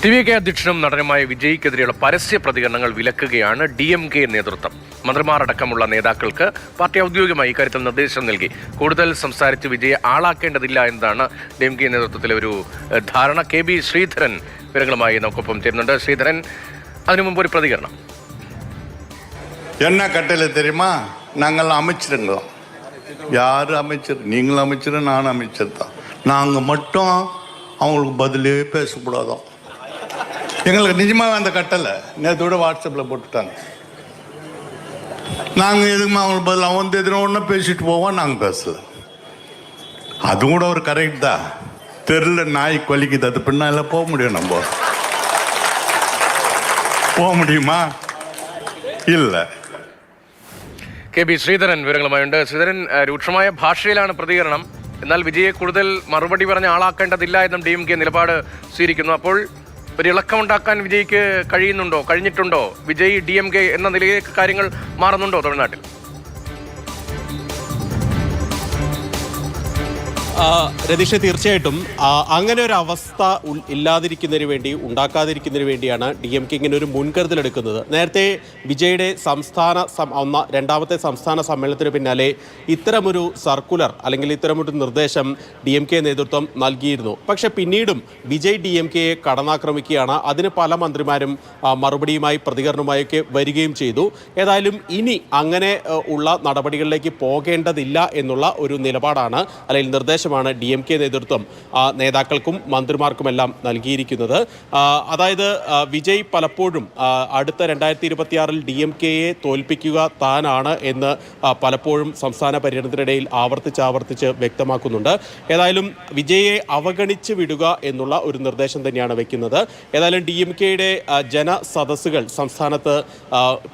T V K അധ്യക്ഷനും നടനുമായ വിജയ്ക്കെതിരെയുള്ള പരസ്യ പ്രതികരണങ്ങൾ വിലക്കുകയാണ് ഡി എം കെ നേതൃത്വം മന്ത്രിമാരടക്കമുള്ള നേതാക്കൾക്ക് പാർട്ടി ഔദ്യോഗികമായി ഇക്കാര്യത്തിൽ നിർദ്ദേശം നൽകി കൂടുതൽ സംസാരിച്ച് വിജയെ ആളാക്കേണ്ടതില്ല എന്നതാണ് ഡി എം കെ നേതൃത്വത്തിലെ ഒരു ഏഹ്, ധാരണ കെ ബി ശ്രീധരൻ വിവരങ്ങളുമായി നമുക്കൊപ്പം ചേരുന്നുണ്ട് ശ്രീധരൻ അതിനു മുമ്പ് ഒരു പ്രതികരണം என்ன கட்டளை தெரியுமா நாங்கள் அமைச்சருங்க தான் யார் அமைச்சர் நீங்களும் அமைச்சர் நானும் அமைச்சர் தான் நாங்கள் மட்டும் அவங்களுக்கு பதிலே பேசக்கூடாதான் எங்களுக்கு நிஜமாவே அந்த கட்டளை நேற்று விட வாட்ஸ்அப்பில் போட்டுட்டாங்க நாங்கள் எதுக்குமே அவங்களுக்கு பதில் அவன் வந்து எதிர ஒன்றா பேசிட்டு போவோம் நாங்கள் பேசல அது கூட ஒரு கரெக்ட் தான் தெருல நாய் கொலிக்குது அது பின்னால போக முடியும் நம்ம போக முடியுமா இல்லை കെ ബി ശ്രീധരൻ വിവരങ്ങളുമായുണ്ട് ശ്രീധരൻ ഏഹ്, രൂക്ഷമായ ഭാഷയിലാണ് പ്രതികരണം എന്നാൽ വിജയെ കൂടുതൽ മറുപടി പറഞ്ഞ് ആളാക്കേണ്ടതില്ല എന്നും ഡി എം കെ നിലപാട് സ്വീകരിക്കുന്നു അപ്പോൾ ഒരു ഇളക്കമുണ്ടാക്കാൻ വിജയ്ക്ക് കഴിയുന്നുണ്ടോ? കഴിഞ്ഞിട്ടുണ്ടോ? വിജയ് ഡി എം കെ എന്ന നിലയിലേക്ക് കാര്യങ്ങൾ മാറുന്നുണ്ടോ തമിഴ്നാട്ടിൽ? രതീഷ് തീർച്ചയായിട്ടും. അങ്ങനെ ഒരു അവസ്ഥ ഇല്ലാതിരിക്കുന്നതിന് വേണ്ടി ഉണ്ടാക്കാതിരിക്കുന്നതിന് വേണ്ടിയാണ് ഡി എം കെ ഇങ്ങനെ ഒരു മുൻകരുതൽ എടുക്കുന്നത്. നേരത്തെ വിജയുടെ സംസ്ഥാന ഒന്ന രണ്ടാമത്തെ സംസ്ഥാന സമ്മേളനത്തിന് പിന്നാലെ ഇത്തരമൊരു സർക്കുലർ അല്ലെങ്കിൽ ഇത്തരമൊരു നിർദ്ദേശം ഡി എം കെ നേതൃത്വം നൽകിയിരുന്നു. പക്ഷെ പിന്നീടും വിജയ് ഡി എം കെയെ കടന്നാക്രമിക്കുകയാണ്. അതിന് പല മന്ത്രിമാരും മറുപടിയുമായി പ്രതികരണവുമായൊക്കെ വരികയും ചെയ്തു. ഏതായാലും ഇനി അങ്ങനെ ഉള്ള നടപടികളിലേക്ക് പോകേണ്ടതില്ല എന്നുള്ള ഒരു നിലപാടാണ് അല്ലെങ്കിൽ നിർദ്ദേശമാണ് ഡി എം കെ നേതൃത്വം നേതാക്കൾക്കും മന്ത്രിമാർക്കുമെല്ലാം നൽകിയിരിക്കുന്നത്. അതായത് വിജയ് പലപ്പോഴും അടുത്ത രണ്ടായിരത്തി ഇരുപത്തിയാറിൽ ഡി എം കെയെ തോൽപ്പിക്കുക താനാണ് എന്ന് പലപ്പോഴും സംസ്ഥാന പര്യടനത്തിനിടയിൽ ആവർത്തിച്ച് ആവർത്തിച്ച് വ്യക്തമാക്കുന്നുണ്ട്. ഏതായാലും വിജയെ അവഗണിച്ച് വിടുക എന്നുള്ള ഒരു നിർദ്ദേശം തന്നെയാണ് വെക്കുന്നത്. ഏതായാലും ഡി എം കെയുടെ ജനസദസ്സുകൾ സംസ്ഥാനത്ത്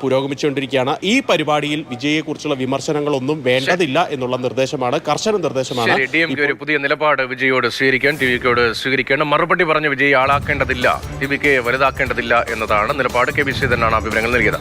പുരോഗമിച്ചുകൊണ്ടിരിക്കുകയാണ്. ഈ പരിപാടിയിൽ വിജയെക്കുറിച്ചുള്ള വിമർശനങ്ങളൊന്നും വേണ്ടതില്ല എന്നുള്ള നിർദ്ദേശമാണ് കർശന നിർദ്ദേശമാണ് കെ ഒരു പുതിയ നിലപാട് വിജയോട് സ്വീകരിക്കാൻ ടി വിക്കോട് സ്വീകരിക്കേണ്ട സ്വീകരിക്കണം മറുപടി പറഞ്ഞ് വിജയ് ആളാക്കേണ്ടതില്ല ടി വി കെ വലുതാക്കേണ്ടതില്ല എന്നതാണ് നിലപാട്. കെ ബി ശ്രീധരനാണ് ആ വിവരങ്ങൾ നൽകിയത്.